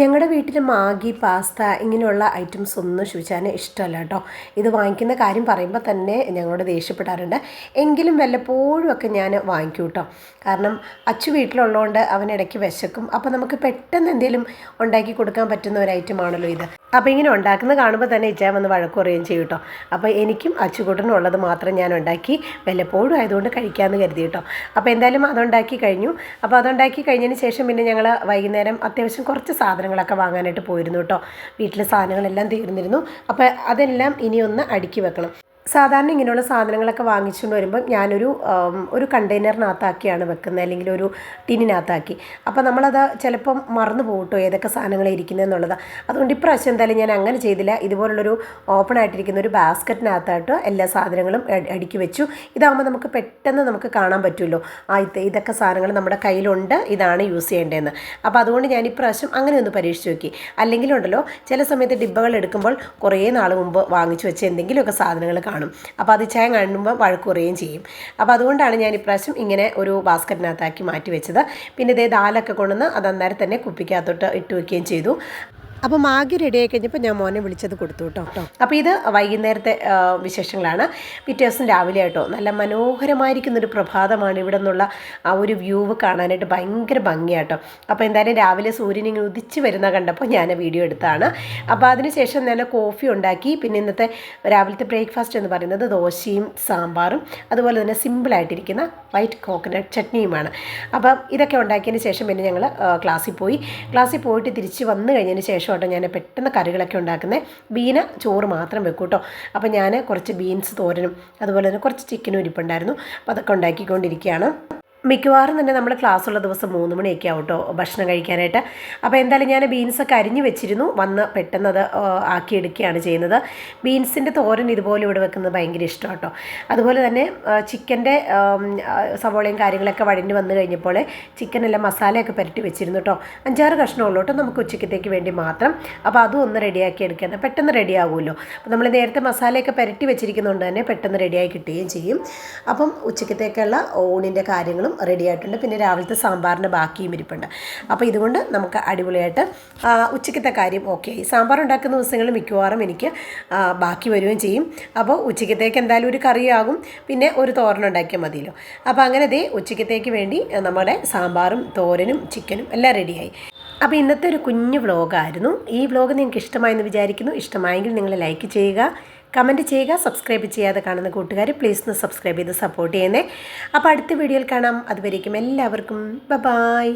ഞങ്ങളുടെ വീട്ടിൽ Maggi pasta ഇങ്ങനെയുള്ള ഐറ്റംസ് ഒന്നും ശുചാന് ഇഷ്ടമല്ല കേട്ടോ ഇത് വാങ്ങിക്കുന്ന കാര്യം പറയുമ്പോൾ തന്നെ ഞങ്ങളോട് ദേഷ്യപ്പെടാറുണ്ട്. എങ്കിലും വല്ലപ്പോഴും ഒക്കെ ഞാൻ വാങ്ങിക്കും കേട്ടോ കാരണം അച്ചു വീട്ടിലുള്ളതുകൊണ്ട് അവൻ ഇടയ്ക്ക് വിശക്കും. അപ്പോൾ നമുക്ക് പെട്ടെന്ന് എന്തെങ്കിലും ഉണ്ടാക്കി കൊടുക്കാൻ പറ്റുന്ന ഒരു ഐറ്റം ആണല്ലോ ഇത്. അപ്പോൾ ഇങ്ങനെ ഉണ്ടാക്കുന്ന കാണുമ്പോൾ തന്നെ ഇച്ചാൻ വന്ന് വഴക്ക് പറയുകയും ചെയ്യും കേട്ടോ അപ്പോൾ എനിക്കും അച്ചുകൂട്ടനും ഉള്ളത് മാത്രം ഞാൻ ഉണ്ടാക്കി വല്ലപ്പോഴും ആയതുകൊണ്ട് കഴിക്കാമെന്ന് കരുതി കേട്ടോ അപ്പോൾ എന്തായാലും അതുണ്ടാക്കി കഴിഞ്ഞു. അപ്പോൾ അതുണ്ടാക്കി കഴിഞ്ഞതിന് ശേഷം പിന്നെ ഞങ്ങൾ വൈകുന്നേരം അത്യാവശ്യം കുറച്ച് സാധനങ്ങളൊക്കെ വാങ്ങാനായിട്ട് പോയിരുന്നു കേട്ടോ. വീട്ടിലെ സാധനങ്ങളെല്ലാം തീർന്നിരുന്നു. അപ്പോൾ അതെല്ലാം ഇനി ഒന്ന് അടുക്കി വെക്കണം. സാധാരണ ഇങ്ങനെയുള്ള സാധനങ്ങളൊക്കെ വാങ്ങിച്ചുകൊണ്ട് വരുമ്പം ഞാനൊരു ഒരു കണ്ടെയ്നറിനകത്താക്കിയാണ് വെക്കുന്നത് അല്ലെങ്കിൽ ഒരു ടിന്നിനകത്താക്കി. അപ്പോൾ നമ്മളത് ചിലപ്പം മറന്നു പോകട്ടോ ഏതൊക്കെ സാധനങ്ങൾ ഇരിക്കുന്നതെന്നുള്ളത്. അതുകൊണ്ട് ഇപ്രാവശ്യം എന്തായാലും ഞാൻ അങ്ങനെ ചെയ്തില്ല. ഇതുപോലുള്ളൊരു ഓപ്പൺ ആയിട്ടിരിക്കുന്ന ഒരു ബാസ്ക്കറ്റിനകത്തായിട്ട് എല്ലാ സാധനങ്ങളും അടി- അടുക്കി വെച്ചു. ഇതാകുമ്പോൾ നമുക്ക് പെട്ടെന്ന് നമുക്ക് കാണാൻ പറ്റുമല്ലോ. ആ ഇതൊക്കെ സാധനങ്ങൾ നമ്മുടെ കയ്യിലുണ്ട് ഇതാണ് യൂസ് ചെയ്യേണ്ടതെന്ന്. അപ്പോൾ അതുകൊണ്ട് ഞാൻ ഇപ്രാവശ്യം അങ്ങനെ ഒന്ന് പരീക്ഷിച്ച് നോക്കി. അല്ലെങ്കിലുണ്ടല്ലോ ചില സമയത്ത് ഡിബ്ബകൾ എടുക്കുമ്പോൾ കുറേ നാൾ മുമ്പ് വാങ്ങിച്ചു വെച്ച എന്തെങ്കിലുമൊക്കെ സാധനങ്ങൾ അപ്പോൾ അത് ചായ കാണുമ്പോൾ വഴക്ക് കുറയുകയും ചെയ്യും. അപ്പോൾ അതുകൊണ്ടാണ് ഞാൻ ഇപ്രാവശ്യം ഇങ്ങനെ ഒരു ബാസ്ക്കറ്റിനകത്താക്കി മാറ്റി വെച്ചത്. പിന്നെ ഇതേ ദാലൊക്കെ കൊണ്ടുവന്ന് അത് അന്നേരം തന്നെ കുപ്പിക്കകത്തോട്ട് ഇട്ട് വയ്ക്കുകയും ചെയ്തു. അപ്പോൾ മാഗി റെഡി ആയി കഴിഞ്ഞപ്പോൾ ഞാൻ മോനെ വിളിച്ചത് കൊടുത്തു കേട്ടോ. കേട്ടോ അപ്പോൾ ഇത് വൈകുന്നേരത്തെ വിശേഷങ്ങളാണ്. പിറ്റേ ദിവസം രാവിലെ ആയിട്ടോ നല്ല മനോഹരമായിരിക്കുന്നൊരു പ്രഭാതമാണ് ഇവിടെ നിന്നുള്ള ആ ഒരു വ്യൂവ് കാണാനായിട്ട് ഭയങ്കര ഭംഗിയാട്ടോ. അപ്പോൾ എന്തായാലും രാവിലെ സൂര്യൻ ഇങ്ങനെ ഉദിച്ച് വരുന്ന കണ്ടപ്പോൾ ഞാൻ വീഡിയോ എടുത്താണ്. അപ്പോൾ അതിനുശേഷം ഞാൻ കോഫി ഉണ്ടാക്കി. പിന്നെ ഇന്നത്തെ രാവിലത്തെ ബ്രേക്ക്ഫാസ്റ്റ് എന്ന് പറയുന്നത് ദോശയും സാമ്പാറും അതുപോലെ തന്നെ സിമ്പിളായിട്ടിരിക്കുന്ന വൈറ്റ് കോക്കനട്ട് ചട്നിയുമാണ്. അപ്പം ഇതൊക്കെ ഉണ്ടാക്കിയതിന് ശേഷം പിന്നെ ഞങ്ങൾ ക്ലാസ്സിൽ പോയി. ക്ലാസ്സിൽ പോയിട്ട് തിരിച്ച് വന്നു കഴിഞ്ഞതിന് ശേഷം കേട്ടോ ഞാൻ പെട്ടെന്ന് കറികളൊക്കെ ഉണ്ടാക്കുന്നത് ബീന ചോറ് മാത്രം വെക്കും കേട്ടോ അപ്പോൾ ഞാൻ കുറച്ച് ബീൻസ് തോരനും അതുപോലെ തന്നെ കുറച്ച് ചിക്കനും ഇരിപ്പുണ്ടായിരുന്നു. അപ്പോൾ അതൊക്കെ ഉണ്ടാക്കിക്കൊണ്ടിരിക്കുകയാണ്. മിക്കവാറും തന്നെ നമ്മൾ ക്ലാസ്സുള്ള ദിവസം മൂന്ന് മണിയൊക്കെ ആവും കേട്ടോ ഭക്ഷണം കഴിക്കാനായിട്ട്. അപ്പോൾ എന്തായാലും ഞാൻ ബീൻസൊക്കെ അരിഞ്ഞ് വെച്ചിരുന്നു. വന്ന് പെട്ടെന്ന് അത് ആക്കിയെടുക്കുകയാണ് ചെയ്യുന്നത്. ബീൻസിന്റെ തോരൻ ഇതുപോലെ ഇവിടെ വെക്കുന്നത് ഭയങ്കര ഇഷ്ടം കേട്ടോ അതുപോലെ തന്നെ ചിക്കന്റെ സവോളയും കാര്യങ്ങളൊക്കെ വഴിഞ്ഞ് വന്നു കഴിഞ്ഞപ്പോൾ ചിക്കനെല്ലാം മസാലയൊക്കെ പുരട്ടി വെച്ചിരുന്നു കേട്ടോ അഞ്ചാറ് കഷ്ണമുള്ളൂ കേട്ടോ നമുക്ക് ഉച്ചക്കത്തേക്ക് വേണ്ടി മാത്രം. അപ്പോൾ അതും ഒന്ന് റെഡിയാക്കി എടുക്കാൻ. പെട്ടെന്ന് റെഡി ആകുമല്ലോ അപ്പോൾ നമ്മൾ നേരത്തെ മസാലയൊക്കെ പുരട്ടി വെച്ചിരിക്കുന്നതുകൊണ്ട് തന്നെ പെട്ടെന്ന് റെഡിയായി കിട്ടുകയും ചെയ്യും. അപ്പം ഉച്ചക്കത്തേക്കുള്ള ഊണിന്റെ കാര്യങ്ങളും റെഡി ആയിട്ടുണ്ട് പിന്നെ രാവിലത്തെ സാമ്പാറിന്റെ ബാക്കിയും ഇരിപ്പുണ്ട്. അപ്പോൾ ഇതുകൊണ്ട് നമുക്ക് അടിപൊളിയായിട്ട് ഉച്ചക്കത്തെ കാര്യം ഓക്കെ ആയി. സാമ്പാർ ഉണ്ടാക്കുന്ന ദിവസങ്ങളിൽ മിക്കവാറും എനിക്ക് ബാക്കി വരികയും ചെയ്യും. അപ്പോൾ ഉച്ചക്കത്തേക്ക് എന്തായാലും ഒരു കറിയാകും. പിന്നെ ഒരു തോരൻ ഉണ്ടാക്കിയാൽ മതിയല്ലോ. അപ്പോൾ അങ്ങനെ ദേ ഉച്ചക്കത്തേക്ക് വേണ്ടി നമ്മുടെ സാമ്പാറും തോരനും ചിക്കനും എല്ലാം റെഡിയായി. അപ്പോൾ ഇന്നത്തെ ഒരു കുഞ്ഞു വ്ലോഗായിരുന്നു. ഈ വ്ലോഗ് നിങ്ങൾക്ക് ഇഷ്ടമായെന്ന് വിചാരിക്കുന്നു. ഇഷ്ടമായെങ്കിൽ നിങ്ങൾ ലൈക്ക് ചെയ്യുക. കമന്റ് ചെയ്യുക സബ്സ്ക്രൈബ് ചെയ്യാതെ കാണുന്ന കൂട്ടുകാർ പ്ലീസ് ഒന്ന് സബ്സ്ക്രൈബ് ചെയ്ത് സപ്പോർട്ട് ചെയ്യുന്നേ. അപ്പോൾ അടുത്ത വീഡിയോയിൽ കാണാം. അതുവരേക്കും എല്ലാവർക്കും ബ ബായ്